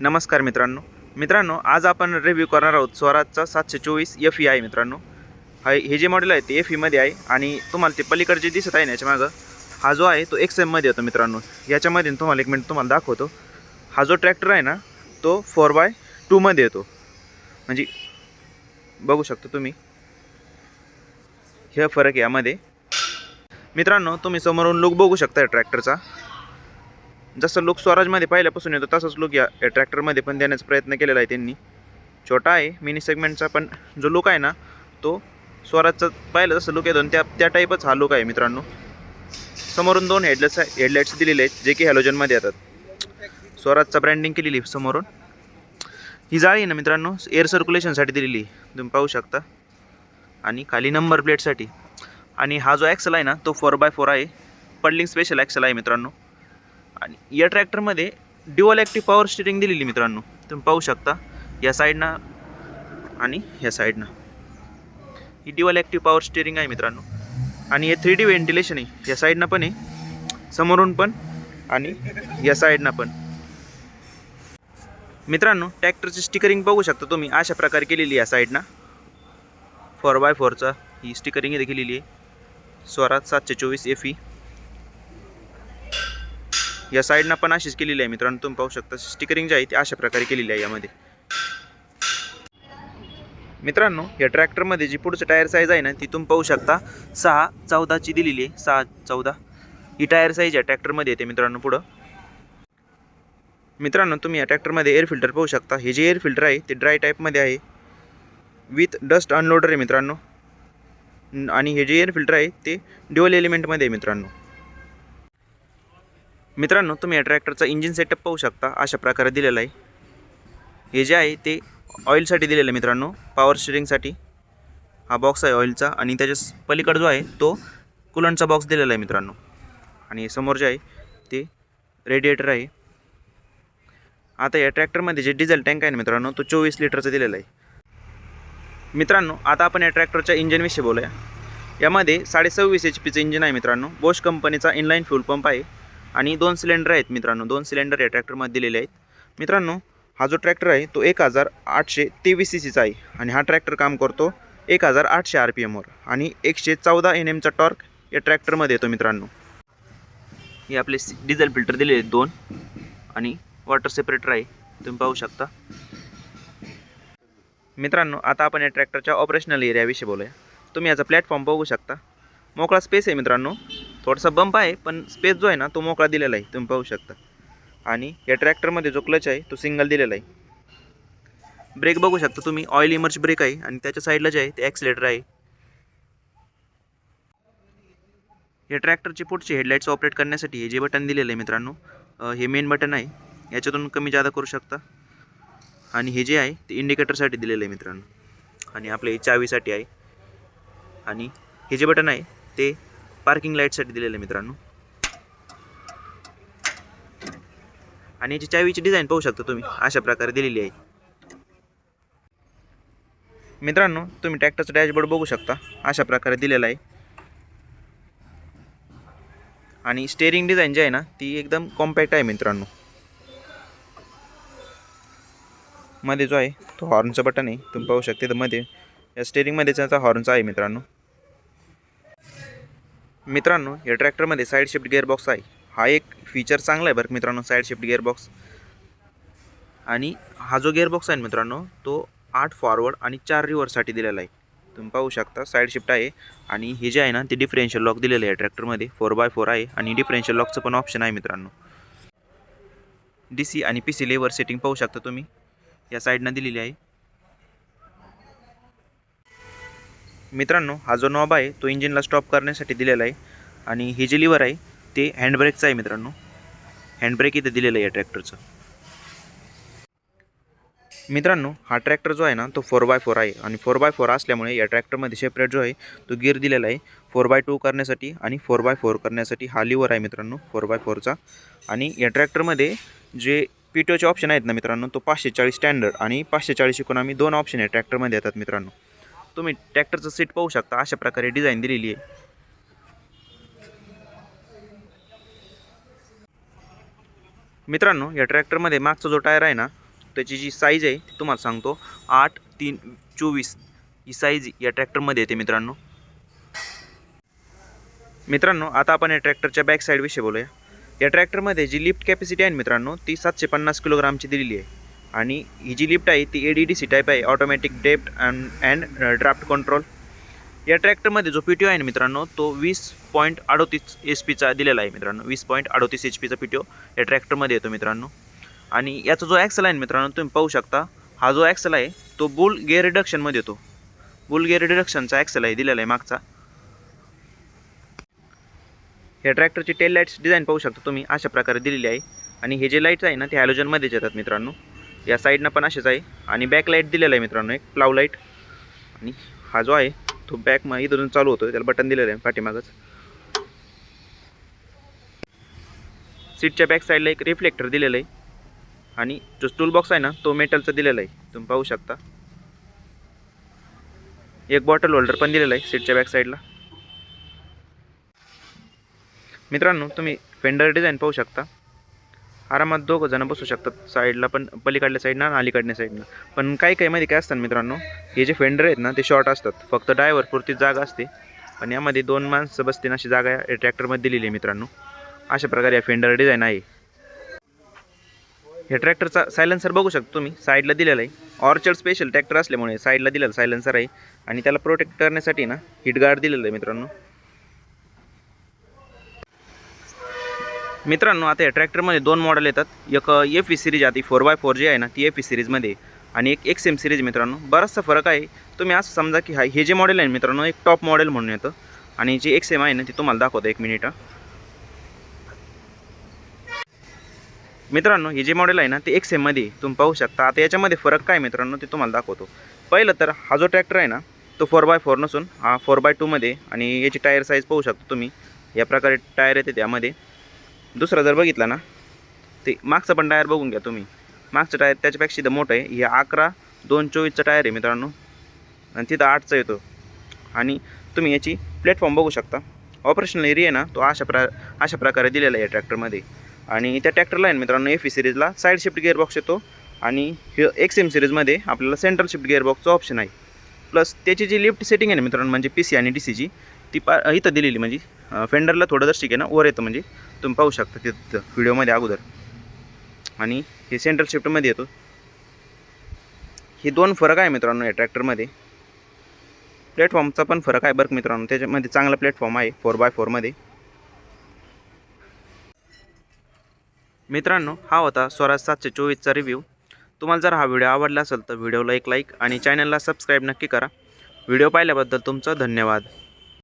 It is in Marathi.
नमस्कार मित्रांनो. मित्रांनो आज आपण रिव्ह्यू करणार आहोत स्वराजचा सातशे चोवीस एफ ई आहे मित्रांनो. हा हे जे मॉडेल आहे ते एफ ईमध्ये आहे आणि तुम्हाला ते पलीकडे जे दिसत आहे ना याच्या मागं हा जो आहे तो एक्स एममध्ये येतो मित्रांनो. याच्यामध्ये तुम्हाला एक मिनिट तुम्हाला दाखवतो. हा जो ट्रॅक्टर आहे ना तो फोर बाय टूमध्ये येतो. म्हणजे बघू शकता तुम्ही. हे फरक यामध्ये. मित्रांनो तुम्ही समोरून लुक बघू शकता ट्रॅक्टरचा जसं लुक स्वराजमध्ये पहिल्यापासून येतो तसंच लुक या ट्रॅक्टरमध्ये पण देण्याचा प्रयत्न केलेला आहे त्यांनी. छोटा आहे मिनी सेगमेंटचा पण जो लुक आहे ना तो स्वराजचा पाहिलं जसं लुक येतो त्या त्या टाईपच हा लुक आहे मित्रांनो. समोरून दोन हेडलेट्स हेडलाईट्स दिलेले आहेत जे की हॅलोजनमध्ये येतात. स्वराजचा ब्रँडिंग केलेली समोरून. ही जाळी आहे ना मित्रांनो एअर सर्क्युलेशनसाठी दिलेली तुम्ही पाहू शकता. आणि खाली नंबर प्लेटसाठी आणि हा जो ॲक्सल आहे ना तो फोर बाय फोर आहे. पडलिंग स्पेशल ॲक्सल आहे मित्रांनो. आणि या ट्रॅक्टरमध्ये ड्युअल ॲक्टिव्ह पॉवर स्टिअरिंग दिलेली मित्रांनो. तुम्ही पाहू शकता. या साईडनं आणि ह्या साईडनं. ही ड्युअल ॲक्टिव्ह पॉवर स्टिअरिंग आहे मित्रांनो. आणि हे थ्री डी व्हेंटिलेशन आहे. या साईडनं पण आहे. समोरून पण आणि या साईडनं पण. मित्रांनो ट्रॅक्टरची स्टिकरिंग बघू शकता तुम्ही. अशा प्रकारे केलेली या साईडनं. फोर बाय फोरचा ही स्टिकरिंग इथे केलेली आहे. स्वराज सातशे चोवीस एफ ई या साईडनं पण अशीच केलेली आहे मित्रांनो. तुम्ही पाहू शकता स्टिकरिंग जे आहे ती अशा प्रकारे केलेली आहे यामध्ये. मित्रांनो या ट्रॅक्टरमध्ये जी पुढचं टायर साईज आहे ना ती तुम्ही पाहू शकता. सहा चौदाची दिलेली आहे. सहा चौदा. ही टायर साईज या ट्रॅक्टरमध्ये येते मित्रांनो पुढं. मित्रांनो तुम्ही या ट्रॅक्टरमध्ये एअर फिल्टर पाहू शकता. हे जे एअर फिल्टर आहे ते ड्राय टाईपमध्ये आहे. विथ डस्ट अनलोडर आहे मित्रांनो. आणि हे जे एअर फिल्टर आहे ते ड्युअल एलिमेंटमध्ये आहे मित्रांनो. मित्रांनो तुम्ही या ट्रॅक्टरचा इंजिन सेटअप पाहू शकता. अशा प्रकारे दिलेला आहे. हे जे आहे ते ऑइलसाठी दिलेलं आहे मित्रांनो पॉवर स्टिअरिंगसाठी हा बॉक्स आहे ऑइलचा आणि त्याच्या स- पलीकडे जो आहे तो कुलंटचा बॉक्स दिलेला आहे मित्रांनो. आणि समोर जे आहे ते रेडिएटर आहे. आता या ट्रॅक्टरमध्ये जे डिझेल टँक आहे ना मित्रांनो तो चोवीस लिटरचा दिलेला आहे. मित्रांनो आता आपण या ट्रॅक्टरच्या इंजिनविषयी बोलूया. यामध्ये साडेसव्वीस एच पीचं इंजिन आहे मित्रांनो. बोश कंपनीचा इनलाईन फ्यूल पंप आहे. आणि दोन सिलेंडर आहेत मित्रांनो दोन सिलेंडर या ट्रॅक्टरमध्ये दिलेले आहेत. मित्रांनो हा जो ट्रॅक्टर आहे तो एक हजार आठशे तेवीस सी सीचा आहे आणि हा ट्रॅक्टर काम करतो एक हजार आठशे आर पी एमवर आणि एकशे चौदा एन एमचा टॉर्क या ट्रॅक्टरमध्ये येतो मित्रांनो. हे आपले डिझेल फिल्टर दिलेले आहेत दोन आणि वॉटर सेपरेटर आहे तुम्ही पाहू शकता. मित्रांनो आता आपण या ट्रॅक्टरच्या ऑपरेशनल एरियाविषयी बोलूया. तुम्ही याचा प्लॅटफॉर्म बघू शकता. मोकळा स्पेस आहे मित्रांनो. थोडासा बंप आहे पण स्पेस जो आहे ना तो मोकळा दिलेला आहे. तुम्ही पाहू शकता. आणि या ट्रॅक्टरमध्ये जो क्लच आहे तो सिंगल दिलेला आहे. ब्रेक बघू शकता तुम्ही. ऑइल इमर्ज ब्रेक आहे आणि त्याच्या साईडला जे आहे ते ॲक्सिलेटर आहे. या ट्रॅक्टरची पुढची हेडलाईट्स ऑपरेट करण्यासाठी हे जे बटन दिलेलं आहे मित्रांनो हे मेन बटन आहे. याच्यातून कमी जादा करू शकता. आणि हे जे आहे ते इंडिकेटरसाठी दिलेलं आहे मित्रांनो. आणि आपले चावीसाठी आहे. आणि हे जे बटन आहे ते पार्किंग लाईटसाठी दिलेलं आहे मित्रांनो. आणि याची चावीची डिझाईन पाहू शकता तुम्ही. अशा प्रकारे दिलेली आहे. मित्रांनो तुम्ही ट्रॅक्टरचं डॅशबोर्ड बघू शकता. अशा प्रकारे दिलेला आहे. आणि स्टेअरिंग डिझाईन जी आहे ना ती एकदम कॉम्पॅक्ट आहे मित्रांनो. मध्ये जो आहे तो हॉर्नचं बटन आहे. तुम्ही पाहू शकता तर मध्ये. या स्टेअरिंगमध्ये त्याचा हॉर्नचा आहे मित्रांनो. मित्रांनो या ट्रॅक्टरमध्ये साईड शिफ्ट गिअरबॉक्स आहे. हा एक फीचर चांगला आहे बरं मित्रांनो साईड शिफ्ट गिअरबॉक्स आणि हा जो गिअरबॉक्स आहे मित्रांनो तो आठ फॉरवर्ड आणि चार रिव्हर्ससाठी दिलेला आहे. तुम्ही पाहू शकता साईड शिफ्ट आहे. आणि हे जे आहे ना ते डिफरेन्शियल लॉक दिलेलं आहे ट्रॅक्टरमध्ये फोर बाय फोर आहे आणि डिफरेन्शियल लॉकचं पण ऑप्शन आहे मित्रांनो. डी सी आणि पी सी लेवर सेटिंग पाहू शकता तुम्ही. या साईडनं दिलेली आहे. मित्रांनो हा जो नॉब आहे तो इंजिनला स्टॉप करण्यासाठी दिलेला आहे. आणि हे जे लिव्हर आहे ते हँडब्रेकचं आहे मित्रांनो. हँडब्रेक इथे दिलेलं आहे या ट्रॅक्टरचं मित्रांनो हा ट्रॅक्टर जो आहे ना तो फोर बाय फोर आहे. आणि फोर बाय फोर असल्यामुळे या ट्रॅक्टरमध्ये सेपरेट जो आहे तो गिअर दिलेला आहे. फोर बाय टू करण्यासाठी आणि फोर बाय फोर करण्यासाठी हा लिव्हर आहे मित्रांनो फोर बाय फोरचा आणि या ट्रॅक्टरमध्ये जे पी टी ओचे ऑप्शन आहेत ना मित्रांनो तो पाचशे चाळीस स्टँडर्ड आणि पाचशे चाळीस इकॉनॉमी दोन ऑप्शन आहे ट्रॅक्टरमध्ये येतात मित्रांनो. तुम्ही ट्रॅक्टरचं सीट पाहू शकता अशा प्रकारे डिझाईन दिलेली आहे. मित्रांनो या ट्रॅक्टरमध्ये मागचा जो टायर आहे ना त्याची जी साईज आहे ती तुम्हाला सांगतो. आठ तीन चोवीस ही साईज या ट्रॅक्टरमध्ये येते मित्रांनो. मित्रांनो आता आपण या ट्रॅक्टरच्या बॅक साईडविषयी बोलूया. या ट्रॅक्टरमध्ये जी लिफ्ट कॅपॅसिटी आहे मित्रांनो ती सातशे पन्नास किलोग्रामची दिलेली आहे. आणि ही जी लिफ्ट आहे ती A D D C type आहे automatic depth and and draft control या ट्रॅक्टरमध्ये जो पी टी ओ आहे ना मित्रांनो तो वीस पॉईंट अडोतीस एच पीचा दिलेला आहे मित्रांनो. वीस पॉईंट अडोतीस एच पीचा पी टी ओ या ट्रॅक्टरमध्ये येतो मित्रांनो. आणि याचा जो ॲक्सल आहे मित्रांनो तुम्ही पाहू शकता हा जो ॲक्सल आहे तो बुल गेअर रिडक्शनमध्ये येतो. बुल गेअर रिडक्शनचा ॲक्सल आहे दिलेला आहे मागचा. या ट्रॅक्टरची टेल लाईट्स डिझाईन पाहू शकता तुम्ही अशा प्रकारे दिलेली आहे. आणि हे जे लाईट्स आहे ना ते हॅलोजनमध्येच येतात मित्रांनो. या साईडनं पण असेच आहे. आणि बॅक लाइट दिलेला आहे मित्रांनो एक प्लाव लाइट आणि हा जो आहे तो बॅक मग इथून चालू होतो त्याला बटन दिलेलं आहे पाठीमागच. सीटच्या बॅक साईडला एक रिफ्लेक्टर दिलेलं आहे. आणि जो स्टूल बॉक्स आहे ना तो मेटलचा दिलेला आहे. तुम्ही पाहू शकता. एक बॉटल होल्डर पण दिलेला आहे सीटच्या बॅक साईडला मित्रांनो तुम्ही फेंडर डिझाईन पाहू शकता. आरामात दोघं जण बसू शकतात साईडला पण पलीकडल्या साईडनं आणि अलीकडल्या साईडनं. पण काही काही मध्ये काय असतं ना मित्रांनो हे जे फेंडर आहेत ना ते शॉर्ट असतात. फक्त ड्रायव्हर पुरती जागा असते. पण यामध्ये दोन माणसं बसतील अशी जागा या ट्रॅक्टरमध्ये दिलेली आहे मित्रांनो. अशा प्रकारे या फेंडर डिझाईन आहे. हे ट्रॅक्टरचा सायलेन्सर बघू शकता तुम्ही साईडला दिलेला आहे. ऑर्चर्ड स्पेशल ट्रॅक्टर असल्यामुळे साईडला दिलेला सायलेन्सर आहे. आणि त्याला प्रोटेक्ट करण्यासाठी ना हिटगार्ड दिलेलं आहे मित्रांनो. मित्रांनो आता या ट्रॅक्टरमध्ये दोन मॉडेल येतात. एक एफ ई सिरीज आधी फोर बाय फोर जी आहे ना ती एफ ई सिरीजमध्ये आणि एक एक्स एम सिरीज मित्रांनो. बराचसा फरक आहे. तुम्ही असं समजा की हा हे जे मॉडेल आहे मित्रांनो एक टॉप मॉडेल म्हणून येतं. आणि जे एक्स एम आहे ना ते तुम्हाला दाखवतो एक मिनिट मित्रांनो हे जे मॉडेल आहे ना ते एक्स एममध्ये तुम्ही पाहू शकता. आता याच्यामध्ये फरक काय मित्रांनो ते तुम्हाला दाखवतो. पहिलं तर हा जो ट्रॅक्टर आहे ना तो फोर बाय फोर नसून हा फोर बाय टूमध्ये आणि याची टायर साईज पाहू शकता तुम्ही. या प्रकारे टायर येते त्यामध्ये. दुसरा जर बघितला ना ते मागचं पण टायर बघून घ्या तुम्ही. मागचं टायर त्याच्यापेक्षा इथं मोठं आहे. हे अकरा दोन चोवीसचं टायर आहे मित्रांनो. आणि तिथं आठचा येतो. आणि तुम्ही याची प्लॅटफॉर्म बघू शकता. ऑपरेशनल एरिया ना तो अशा प्र अशा प्रकारे दिलेला आहे या ट्रॅक्टरमध्ये आणि त्या ट्रॅक्टरला आहे ना मित्रांनो एफ ई सिरीजला साईड शिफ्ट गिअरबॉक्स येतो. आणि हे एक्स एम सिरीजमध्ये आपल्याला सेंट्रल शिफ्ट गिअरबॉक्सचं ऑप्शन आहे. प्लस त्याची जी लिफ्ट सेटिंग आहे ना मित्रांनो म्हणजे पी सी आणि डी सीची ती पा इथं दिलेली म्हणजे फेंडरला थोडं जर आहे ना वर येतं म्हणजे तुम्ही पाहू शकता तिथं व्हिडिओमध्ये अगोदर. आणि हे सेंट्रल शिफ्टमध्ये येतो. हे दोन फरक आहे मित्रांनो या ट्रॅक्टरमध्ये प्लॅटफॉर्मचा पण फरक आहे बरं मित्रांनो. त्याच्यामध्ये चांगला प्लॅटफॉर्म आहे फोर बाय फोरमध्ये मित्रांनो हा होता स्वराज सातशे चोवीसचा रिव्ह्यू तुम्हाला जर हा व्हिडिओ आवडला असेल तर व्हिडिओला एक लाईक आणि चॅनलला सबस्क्राईब नक्की करा. व्हिडिओ पाहिल्याबद्दल तुमचं धन्यवाद.